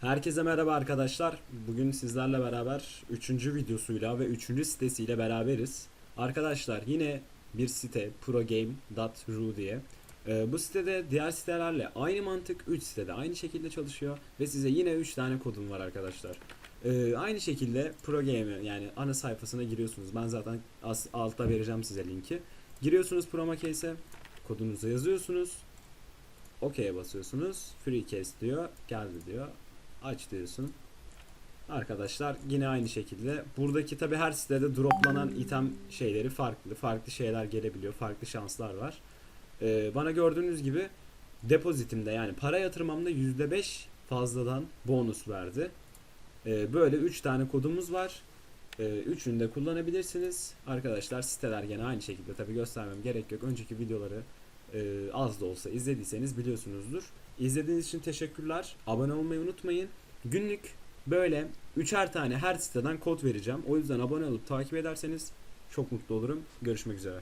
Herkese merhaba arkadaşlar. Bugün sizlerle beraber 3. videosuyla ve 3. sitesiyle beraberiz. Arkadaşlar yine bir site progame.ru diye. Ee, bu sitede diğer sitelerle aynı mantık 3 sitede aynı şekilde çalışıyor ve size yine 3 tane kodum var arkadaşlar. Ee, aynı şekilde ProGame'e yani ana sayfasına giriyorsunuz. Ben zaten altta vereceğim size linki. Giriyorsunuz PromaCase'e, kodunuzu yazıyorsunuz. OK'ye basıyorsunuz. Free case diyor. Geldi diyor. Aç diyorsun. Arkadaşlar yine aynı şekilde. Buradaki tabi her sitede droplanan item şeyleri farklı. Farklı şeyler gelebiliyor. Farklı şanslar var. Ee, bana gördüğünüz gibi depozitimde yani para yatırmamda %5 fazladan bonus verdi. Ee, böyle 3 tane kodumuz var. Ee, üçünü de kullanabilirsiniz. Arkadaşlar siteler gene aynı şekilde tabi göstermem gerek yok. Önceki videoları e, az da olsa izlediyseniz biliyorsunuzdur. İzlediğiniz için teşekkürler. Abone olmayı unutmayın. Günlük böyle üçer tane her siteden kod vereceğim. O yüzden abone olup takip ederseniz çok mutlu olurum. Görüşmek üzere.